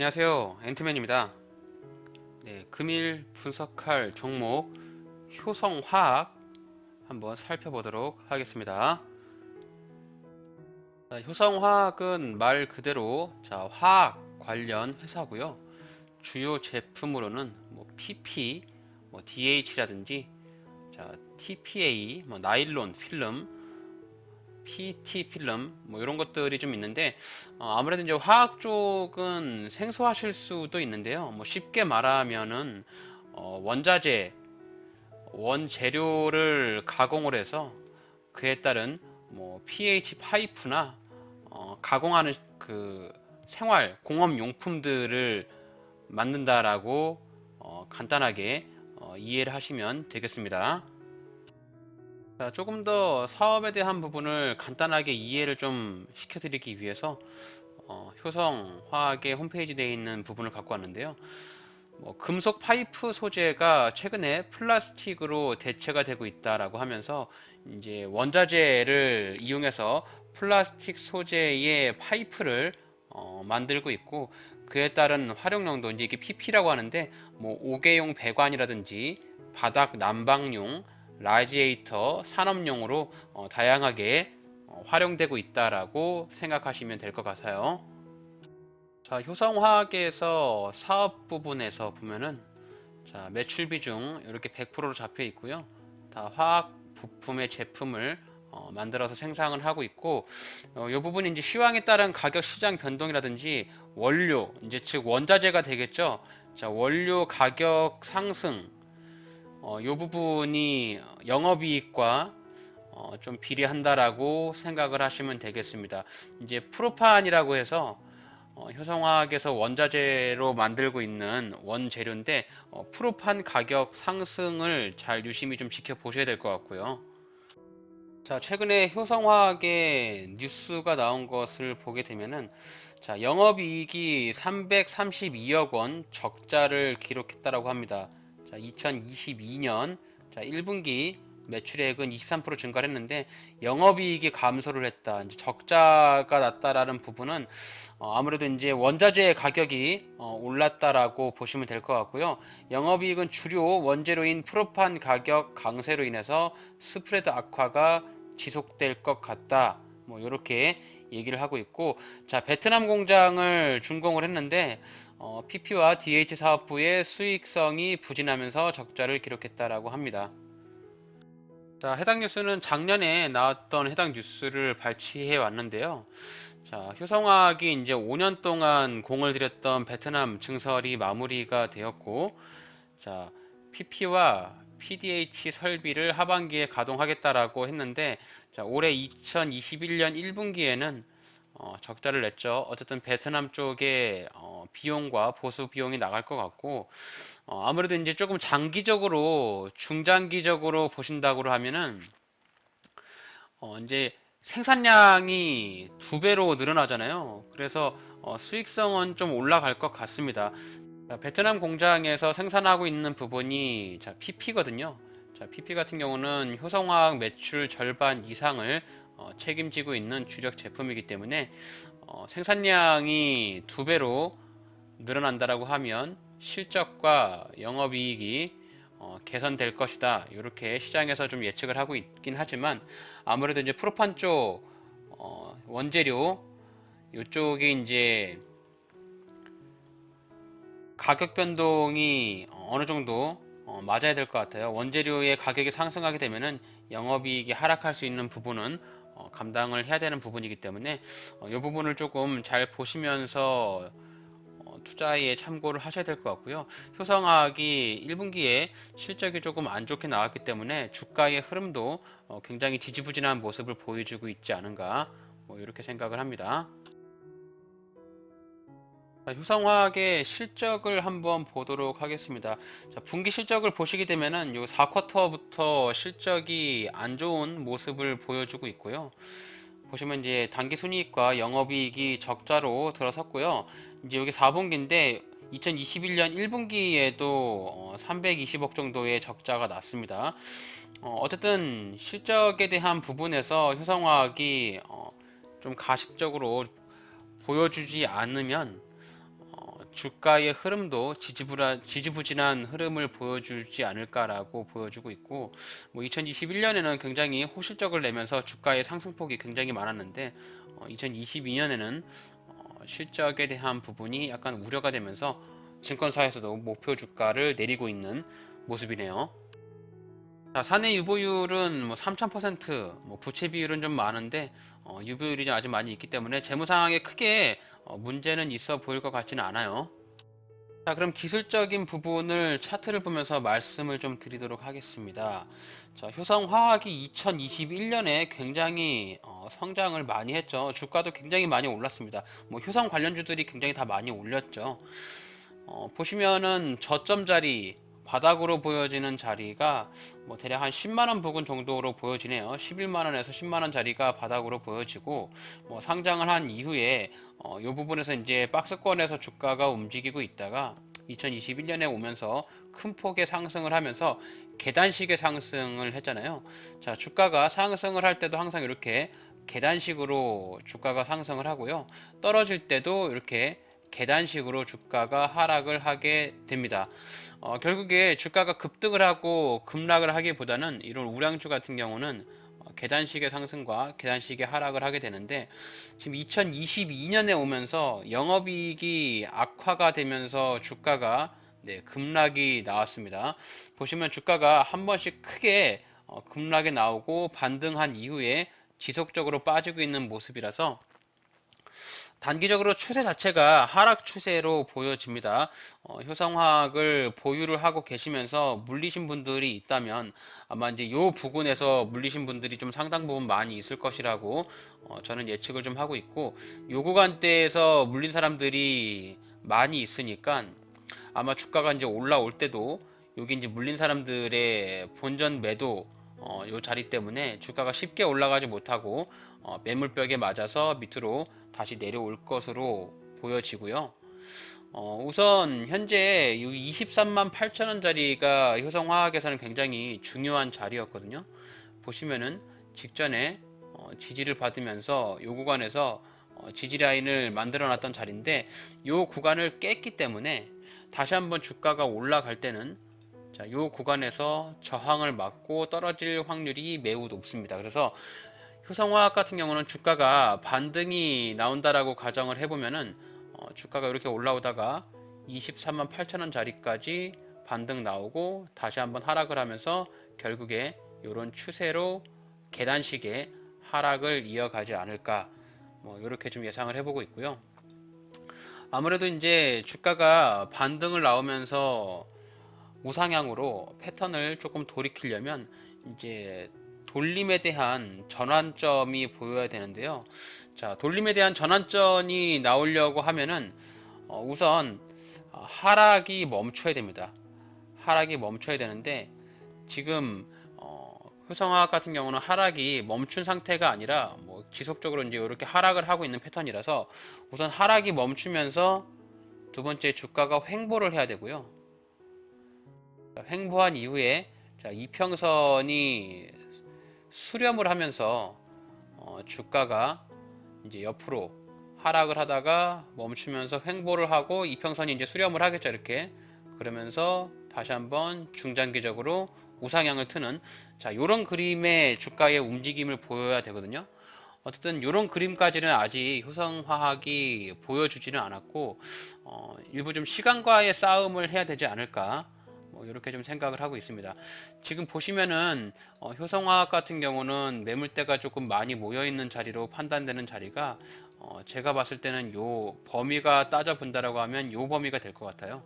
안녕하세요. 앤트맨입니다. 네, 금일 분석할 종목 효성화학 한번 살펴보도록 하겠습니다. 자, 효성화학은 말 그대로 자, 화학 관련 회사고요. 주요 제품으로는 뭐 PP, 뭐 DH라든지 자, TPA, 뭐 나일론 필름 PT 필름 뭐 이런 것들이 좀 있는데 어, 아무래도 이제 화학 쪽은 생소하실 수도 있는데요. 뭐 쉽게 말하면은 어, 원자재 원재료를 가공을 해서 그에 따른 뭐 pH 파이프나 어, 가공하는 그 생활 공업 용품들을 만든다라고 어, 간단하게 어, 이해를 하시면 되겠습니다. 자, 조금 더 사업에 대한 부분을 간단하게 이해를 좀 시켜드리기 위해서 어, 효성화학의 홈페이지에 되어 있는 부분을 갖고 왔는데요. 뭐, 금속 파이프 소재가 최근에 플라스틱으로 대체가 되고 있다라고 하면서 이제 원자재를 이용해서 플라스틱 소재의 파이프를 어, 만들고 있고 그에 따른 활용량도 이제 이게 PP라고 하는데 뭐 5개용 배관이라든지 바닥 난방용 라지에이터 산업용으로 어, 다양하게 어, 활용되고 있다라고 생각하시면 될 것 같아요. 자, 효성화학에서 사업 부분에서 보면은 자, 매출 비중 이렇게 100%로 잡혀 있고요. 다 화학 부품의 제품을 어, 만들어서 생산을 하고 있고 어, 이 부분이 이제 시황에 따른 가격 시장 변동이라든지 원료 이제 즉 원자재가 되겠죠. 자, 원료 가격 상승 어, 이 부분이 영업이익과 어, 좀 비례한다라고 생각을 하시면 되겠습니다. 이제 프로판이라고 해서 어, 효성화학에서 원자재로 만들고 있는 원재료인데 어, 프로판 가격 상승을 잘 유심히 좀 지켜보셔야 될 것 같고요. 자, 최근에 효성화학의 뉴스가 나온 것을 보게 되면은 자, 영업이익이 332억 원 적자를 기록했다라고 합니다. 자, 2022년 자, 1분기 매출액은 23% 증가를 했는데 영업이익이 감소를 했다. 이제 적자가 났다라는 부분은 어, 아무래도 이제 원자재 가격이 어, 올랐다라고 보시면 될 것 같고요. 영업이익은 주로 원재료인 프로판 가격 강세로 인해서 스프레드 악화가 지속될 것 같다. 뭐 이렇게 얘기를 하고 있고 자 베트남 공장을 준공을 했는데 어, PP와 DH 사업부의 수익성이 부진하면서 적자를 기록했다라고 합니다. 자, 해당 뉴스는 작년에 나왔던 해당 뉴스를 발췌해 왔는데요. 자, 효성화학이 이제 5년 동안 공을 들였던 베트남 증설이 마무리가 되었고, 자, PP와 PDH 설비를 하반기에 가동하겠다라고 했는데, 자, 올해 2021년 1분기에는 어, 적자를 냈죠. 어쨌든 베트남 쪽에 어, 비용과 보수 비용이 나갈 것 같고 어, 아무래도 이제 조금 장기적으로 중장기적으로 보신다고 하면은 어, 이제 생산량이 두 배로 늘어나잖아요. 그래서 어, 수익성은 좀 올라갈 것 같습니다. 자, 베트남 공장에서 생산하고 있는 부분이 자, PP거든요. 자, PP 같은 경우는 효성화학 매출 절반 이상을 어, 책임지고 있는 주력 제품이기 때문에 어, 생산량이 두 배로 늘어난다라고 하면 실적과 영업이익이 어, 개선될 것이다. 이렇게 시장에서 좀 예측을 하고 있긴 하지만 아무래도 이제 프로판 쪽 어, 원재료 이쪽이 이제 가격 변동이 어느 정도 어, 맞아야 될 것 같아요. 원재료의 가격이 상승하게 되면은 영업이익이 하락할 수 있는 부분은 어, 감당을 해야 되는 부분이기 때문에 어, 이 부분을 조금 잘 보시면서 어, 투자에 참고를 하셔야 될 것 같고요. 효성화학이 1분기에 실적이 조금 안 좋게 나왔기 때문에 주가의 흐름도 어, 굉장히 지지부진한 모습을 보여주고 있지 않은가 뭐 이렇게 생각을 합니다. 자, 효성화학의 실적을 한번 보도록 하겠습니다. 자, 분기 실적을 보시게 되면은 요 4쿼터부터 실적이 안 좋은 모습을 보여주고 있고요. 보시면 이제 단기 순이익과 영업이익이 적자로 들어섰고요. 이제 여기 4분기인데 2021년 1분기에도 320억 정도의 적자가 났습니다. 어, 쨌든 실적에 대한 부분에서 효성화학이 어, 좀 가식적으로 보여주지 않으면 주가의 흐름도 지지부진한 흐름을 보여주지 않을까라고 보여주고 있고 뭐 2021년에는 굉장히 호실적을 내면서 주가의 상승폭이 굉장히 많았는데 2022년에는 어, 실적에 대한 부분이 약간 우려가 되면서 증권사에서도 목표 주가를 내리고 있는 모습이네요. 자, 사내 유보율은 뭐 3000%, 뭐 부채 비율은 좀 많은데 어, 유보율이 좀 아주 많이 있기 때문에 재무 상황에 크게 어, 문제는 있어 보일 것 같지는 않아요. 자, 그럼 기술적인 부분을 차트를 보면서 말씀을 좀 드리도록 하겠습니다. 자, 효성화학이 2021년에 굉장히 어, 성장을 많이 했죠. 주가도 굉장히 많이 올랐습니다. 뭐 효성 관련주들이 굉장히 다 많이 올렸죠. 어, 보시면은 저점 자리 바닥으로 보여지는 자리가 뭐 대략 한 10만원 부근 정도로 보여지네요. 11만원에서 10만원 자리가 바닥으로 보여지고 뭐 상장을 한 이후에 어, 이 부분에서 이제 박스권에서 주가가 움직이고 있다가 2021년에 오면서 큰 폭의 상승을 하면서 계단식의 상승을 했잖아요. 자, 주가가 상승을 할 때도 항상 이렇게 계단식으로 주가가 상승을 하고요. 떨어질 때도 이렇게 계단식으로 주가가 하락을 하게 됩니다. 어, 결국에 주가가 급등을 하고 급락을 하기보다는 이런 우량주 같은 경우는 어, 계단식의 상승과 계단식의 하락을 하게 되는데 지금 2022년에 오면서 영업이익이 악화가 되면서 주가가 네, 급락이 나왔습니다. 보시면 주가가 한 번씩 크게 어, 급락이 나오고 반등한 이후에 지속적으로 빠지고 있는 모습이라서 단기적으로 추세 자체가 하락 추세로 보여집니다. 어, 효성화학을 보유를 하고 계시면서 물리신 분들이 있다면 아마 이제 요 부근에서 물리신 분들이 좀 상당 부분 많이 있을 것이라고 어, 저는 예측을 좀 하고 있고 요 구간대에서 물린 사람들이 많이 있으니까 아마 주가가 이제 올라올 때도 여기 이제 물린 사람들의 본전 매도 어, 요 자리 때문에 주가가 쉽게 올라가지 못하고 어, 매물벽에 맞아서 밑으로 다시 내려올 것으로 보여지고요. 어, 우선 현재 23만 8천 원짜리가 효성화학에서는 굉장히 중요한 자리였거든요. 보시면은 직전에 어, 지지를 받으면서 이 구간에서 어, 지지 라인을 만들어 놨던 자리인데 이 구간을 깼기 때문에 다시 한번 주가가 올라갈 때는 자, 이 구간에서 저항을 맞고 떨어질 확률이 매우 높습니다. 그래서 효성화학 같은 경우는 주가가 반등이 나온다라고 가정을 해보면은 어, 주가가 이렇게 올라오다가 23만 8천원 자리까지 반등 나오고 다시 한번 하락을 하면서 결국에 이런 추세로 계단식의 하락을 이어가지 않을까 뭐 이렇게 좀 예상을 해보고 있고요. 아무래도 이제 주가가 반등을 나오면서 우상향으로 패턴을 조금 돌이키려면 이제 돌림에 대한 전환점이 보여야 되는데요. 자, 돌림에 대한 전환점이 나오려고 하면은 어, 우선 어, 하락이 멈춰야 됩니다. 하락이 멈춰야 되는데 지금 어, 효성화학 같은 경우는 하락이 멈춘 상태가 아니라 뭐 지속적으로 이제 이렇게 하락을 하고 있는 패턴이라서 우선 하락이 멈추면서 두 번째 주가가 횡보를 해야 되고요. 자, 횡보한 이후에 자, 이평선이 수렴을 하면서 어, 주가가 이제 옆으로 하락을 하다가 멈추면서 횡보를 하고 이평선이 이제 수렴을 하겠죠 이렇게. 그러면서 다시 한번 중장기적으로 우상향을 트는 자 요런 그림의 주가의 움직임을 보여야 되거든요. 어쨌든 요런 그림까지는 아직 효성화학이 보여주지는 않았고 어, 일부 좀 시간과의 싸움을 해야 되지 않을까 뭐 이렇게 좀 생각을 하고 있습니다. 지금 보시면은 어, 효성화학 같은 경우는 매물대가 조금 많이 모여 있는 자리로 판단되는 자리가 어, 제가 봤을 때는 요 범위가 따져 본다라고 하면 요 범위가 될 것 같아요.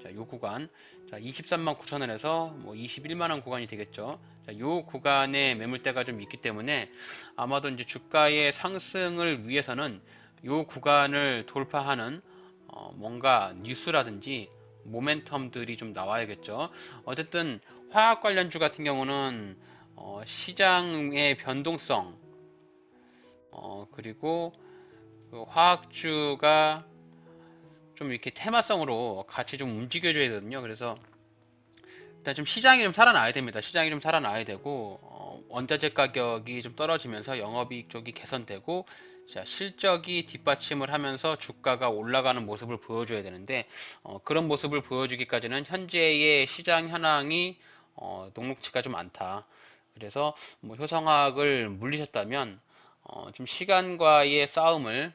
자, 요 구간. 자, 23만 9천 원에서 뭐 21만 원 구간이 되겠죠. 자, 요 구간에 매물대가 좀 있기 때문에 아마도 이제 주가의 상승을 위해서는 요 구간을 돌파하는 어, 뭔가 뉴스라든지 모멘텀들이 좀 나와야겠죠. 어쨌든 화학 관련주 같은 경우는 어, 시장의 변동성 어, 그리고 그 화학주가 좀 이렇게 테마성으로 같이 좀 움직여줘야 되거든요. 그래서 일단 좀 시장이 좀 살아나야 됩니다. 시장이 좀 살아나야 되고 어, 원자재 가격이 좀 떨어지면서 영업이익 쪽이 개선되고 자, 실적이 뒷받침을 하면서 주가가 올라가는 모습을 보여줘야 되는데 어, 그런 모습을 보여주기까지는 현재의 시장 현황이 어, 녹록치가 좀 않다. 그래서 뭐 효성학을 물리셨다면 어, 좀 시간과의 싸움을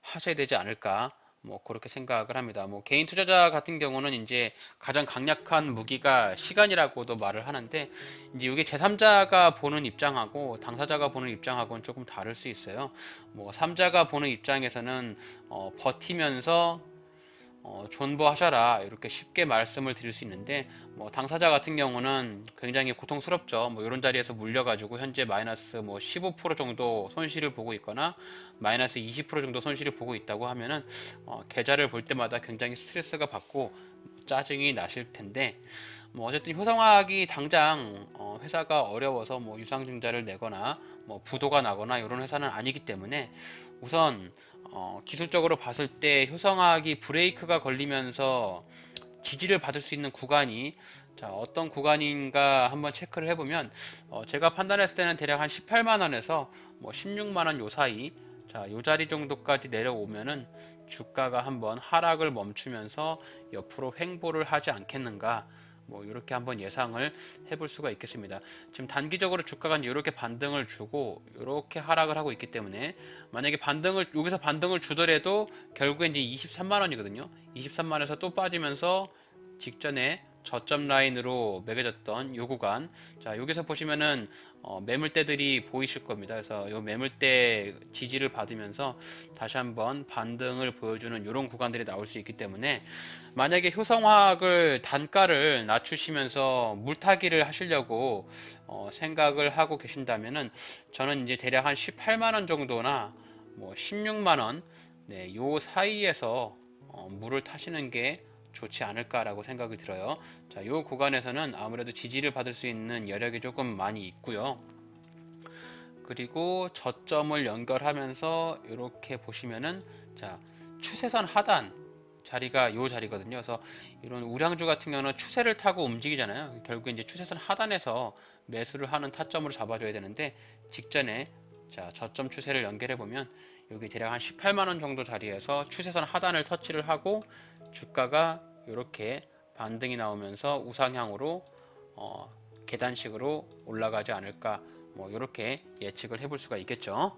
하셔야 되지 않을까 뭐 그렇게 생각을 합니다. 뭐 개인 투자자 같은 경우는 이제 가장 강력한 무기가 시간이라고도 말을 하는데 이제 이게 제3자가 보는 입장하고 당사자가 보는 입장하고는 조금 다를 수 있어요. 뭐 3자가 보는 입장에서는 어, 버티면서 어, 존버하셔라 이렇게 쉽게 말씀을 드릴 수 있는데 뭐 당사자 같은 경우는 굉장히 고통스럽죠. 뭐 이런 자리에서 물려가지고 현재 마이너스 뭐 15% 정도 손실을 보고 있거나 마이너스 20% 정도 손실을 보고 있다고 하면은 어, 계좌를 볼 때마다 굉장히 스트레스가 받고 짜증이 나실 텐데 뭐 어쨌든 효성학이 당장 어, 회사가 어려워서 뭐 유상증자를 내거나 뭐 부도가 나거나 이런 회사는 아니기 때문에 우선 어, 기술적으로 봤을 때 효성학이 브레이크가 걸리면서 지지를 받을 수 있는 구간이 자, 어떤 구간인가 한번 체크를 해보면 어, 제가 판단했을 때는 대략 한 18만원에서 뭐 16만원 요 사이 자, 요 자리 정도까지 내려오면은 주가가 한번 하락을 멈추면서 옆으로 횡보를 하지 않겠는가 뭐 이렇게 한번 예상을 해볼 수가 있겠습니다. 지금 단기적으로 주가가 이렇게 반등을 주고 이렇게 하락을 하고 있기 때문에 만약에 반등을 여기서 반등을 주더라도 결국에 이제 23만 원이거든요. 23만 원에서 또 빠지면서 직전에 저점 라인으로 매겨졌던 요 구간. 자 여기서 보시면은 어, 매물대들이 보이실 겁니다. 그래서 요 매물대 지지를 받으면서 다시 한번 반등을 보여주는 이런 구간들이 나올 수 있기 때문에 만약에 효성화학을 단가를 낮추시면서 물타기를 하시려고 어, 생각을 하고 계신다면은 저는 이제 대략 한 18만원 정도나 뭐 16만원 네, 요 사이에서 어, 물을 타시는 게 좋지 않을까라고 생각이 들어요. 자, 이 구간에서는 아무래도 지지를 받을 수 있는 여력이 조금 많이 있고요. 그리고 저점을 연결하면서 이렇게 보시면은 자, 추세선 하단 자리가 이 자리거든요. 그래서 이런 우량주 같은 경우는 추세를 타고 움직이잖아요. 결국 이제 추세선 하단에서 매수를 하는 타점으로 잡아줘야 되는데 직전에 자, 저점 추세를 연결해 보면 여기 대략 한 18만 원 정도 자리에서 추세선 하단을 터치를 하고 주가가 이렇게 반등이 나오면서 우상향으로 어, 계단식으로 올라가지 않을까 뭐 이렇게 예측을 해볼 수가 있겠죠.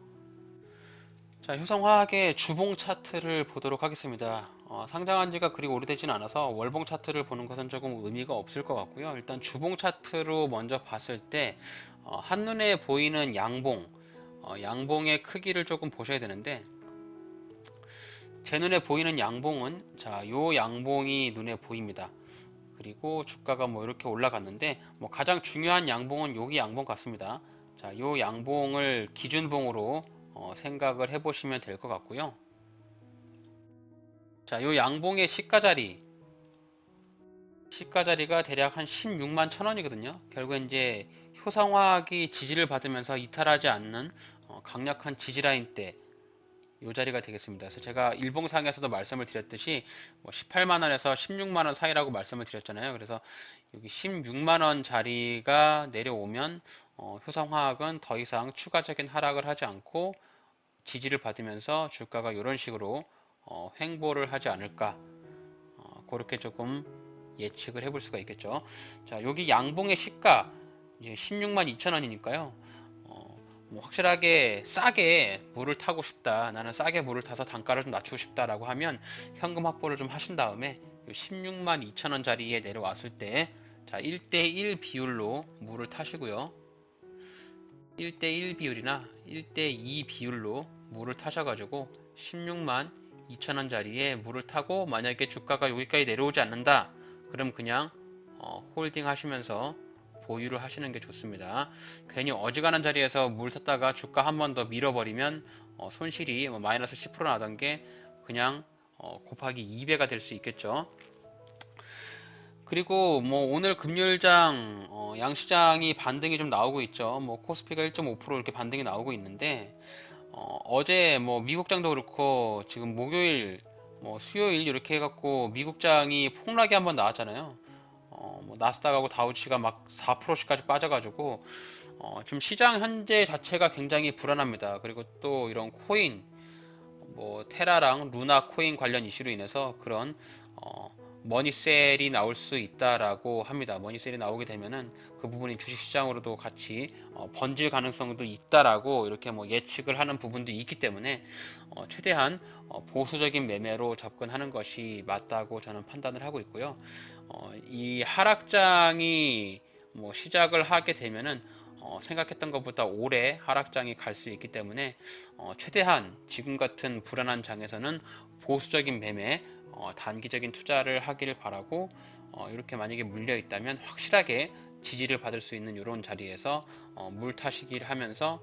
자, 효성화학의 주봉 차트를 보도록 하겠습니다. 어, 상장한 지가 그리 오래되진 않아서 월봉 차트를 보는 것은 조금 의미가 없을 것 같고요. 일단 주봉 차트로 먼저 봤을 때 어, 한눈에 보이는 양봉, 어, 양봉의 크기를 조금 보셔야 되는데 제 눈에 보이는 양봉은 자, 요 양봉이 눈에 보입니다. 그리고 주가가 뭐 이렇게 올라갔는데 뭐 가장 중요한 양봉은 여기 양봉 같습니다. 자, 요 양봉을 기준봉으로 어, 생각을 해보시면 될 것 같고요. 자, 요 양봉의 시가 자리 시가 자리가 대략 한 16만 천 원이거든요. 결국 이제 효상화학이 지지를 받으면서 이탈하지 않는 어, 강력한 지지 라인 때 이 자리가 되겠습니다. 그래서 제가 일봉상에서도 말씀을 드렸듯이 뭐 18만원에서 16만원 사이라고 말씀을 드렸잖아요. 그래서 여기 16만원 자리가 내려오면 어, 효성화학은 더 이상 추가적인 하락을 하지 않고 지지를 받으면서 주가가 이런 식으로 어, 횡보를 하지 않을까 어, 그렇게 조금 예측을 해볼 수가 있겠죠. 자 여기 양봉의 시가 이제 16만 2천원이니까요. 뭐 확실하게 싸게 물을 타고 싶다. 나는 싸게 물을 타서 단가를 좀 낮추고 싶다라고 하면 현금 확보를 좀 하신 다음에 16만 2천원 자리에 내려왔을 때 자 1대1 비율로 물을 타시고요. 1대1 비율이나 1대2 비율로 물을 타셔가지고 16만 2천원 자리에 물을 타고 만약에 주가가 여기까지 내려오지 않는다. 그럼 그냥 어, 홀딩 하시면서 보유를 하시는 게 좋습니다. 괜히 어지간한 자리에서 물 탔다가 주가 한 번 더 밀어버리면 어, 손실이 뭐 마이너스 10% 나던 게 그냥 어, 곱하기 2배가 될 수 있겠죠. 그리고 뭐 오늘 금요일장 어, 양시장이 반등이 좀 나오고 있죠. 뭐 코스피가 1.5% 이렇게 반등이 나오고 있는데 어, 제뭐 미국장도 그렇고 지금 목요일 뭐 수요일 이렇게 해갖고 미국장이 폭락이 한번 나왔잖아요. 어, 뭐 나스닥하고 다우지가 막 4%씩까지 빠져가지고 어, 지금 시장 현재 자체가 굉장히 불안합니다. 그리고 또 이런 코인 뭐 테라랑 루나 코인 관련 이슈로 인해서 그런 어, 머니셀이 나올 수 있다라고 합니다. 머니셀이 나오게 되면은 그 부분이 주식시장으로도 같이 어, 번질 가능성도 있다라고 이렇게 뭐 예측을 하는 부분도 있기 때문에 어, 최대한 어, 보수적인 매매로 접근하는 것이 맞다고 저는 판단을 하고 있고요. 어, 이 하락장이 뭐 시작을 하게 되면은 어, 생각했던 것보다 오래 하락장이 갈 수 있기 때문에 어, 최대한 지금 같은 불안한 장에서는 보수적인 매매, 어, 단기적인 투자를 하기를 바라고 어, 이렇게 만약에 물려 있다면 확실하게 지지를 받을 수 있는 이런 자리에서 어, 물 타시기를 하면서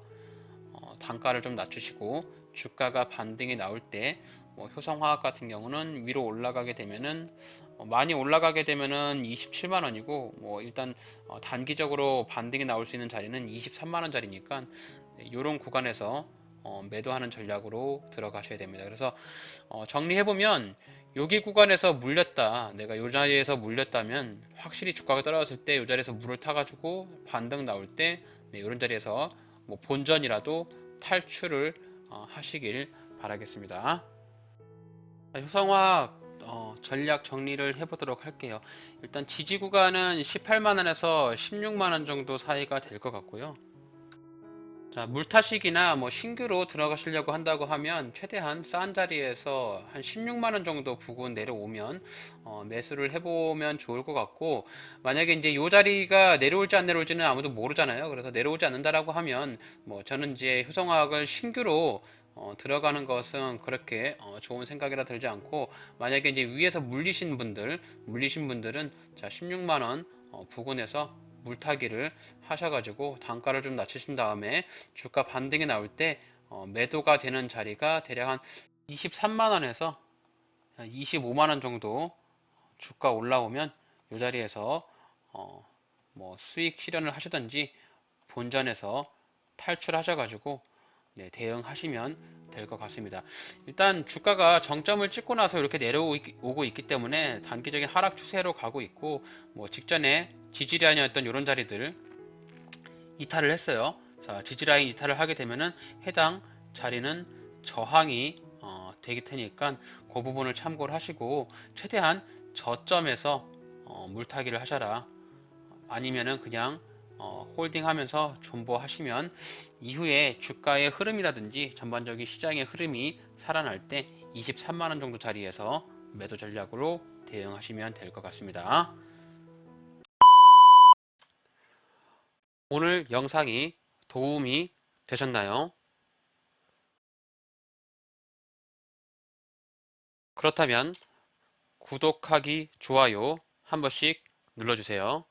어, 단가를 좀 낮추시고 주가가 반등이 나올 때 뭐 효성화학 같은 경우는 위로 올라가게 되면은 어, 많이 올라가게 되면은 27만 원이고 뭐 일단 어, 단기적으로 반등이 나올 수 있는 자리는 23만 원 자리니까 이런 구간에서 어, 매도하는 전략으로 들어가셔야 됩니다. 그래서 어, 정리해 보면 여기 구간에서 물렸다. 내가 이 자리에서 물렸다면 확실히 주가가 떨어졌을 때이 자리에서 물을 타가지고 반등 나올 때 네, 이런 자리에서 뭐 본전이라도 탈출을 어, 하시길 바라겠습니다. 자, 효성화 어, 전략 정리를 해보도록 할게요. 일단 지지 구간은 18만원에서 16만원 정도 사이가 될 것 같고요. 자, 물타식이나 뭐 신규로 들어가시려고 한다고 하면 최대한 싼 자리에서 한 16만원 정도 부근 내려오면 어, 매수를 해보면 좋을 것 같고 만약에 이제 이 자리가 내려올지 안 내려올지는 아무도 모르잖아요. 그래서 내려오지 않는다라고 하면 뭐 저는 이제 효성화학을 신규로 어, 들어가는 것은 그렇게 어, 좋은 생각이라 들지 않고 만약에 이제 위에서 물리신 분들 물리신 분들은 자 16만원 어, 부근에서 물타기를 하셔가지고 단가를 좀 낮추신 다음에 주가 반등이 나올 때 어, 매도가 되는 자리가 대략 한 23만원에서 25만원 정도 주가 올라오면 이 자리에서 어, 뭐 수익 실현을 하시든지 본전에서 탈출하셔가지고 네, 대응하시면 될 것 같습니다. 일단 주가가 정점을 찍고 나서 이렇게 내려오고 있기 때문에 단기적인 하락 추세로 가고 있고 뭐 직전에 지지라인이었던 이런 자리들 이탈을 했어요. 자, 지지라인 이탈을 하게 되면은 해당 자리는 저항이 어, 되기 테니까 그 부분을 참고를 하시고 최대한 저점에서 어, 물타기를 하셔라. 아니면은 그냥 어, 홀딩 하면서 존버하시면 이후에 주가의 흐름이라든지 전반적인 시장의 흐름이 살아날 때 23만원 정도 자리에서 매도 전략으로 대응하시면 될 것 같습니다. 오늘 영상이 도움이 되셨나요? 그렇다면 구독하기, 좋아요 한 번씩 눌러주세요.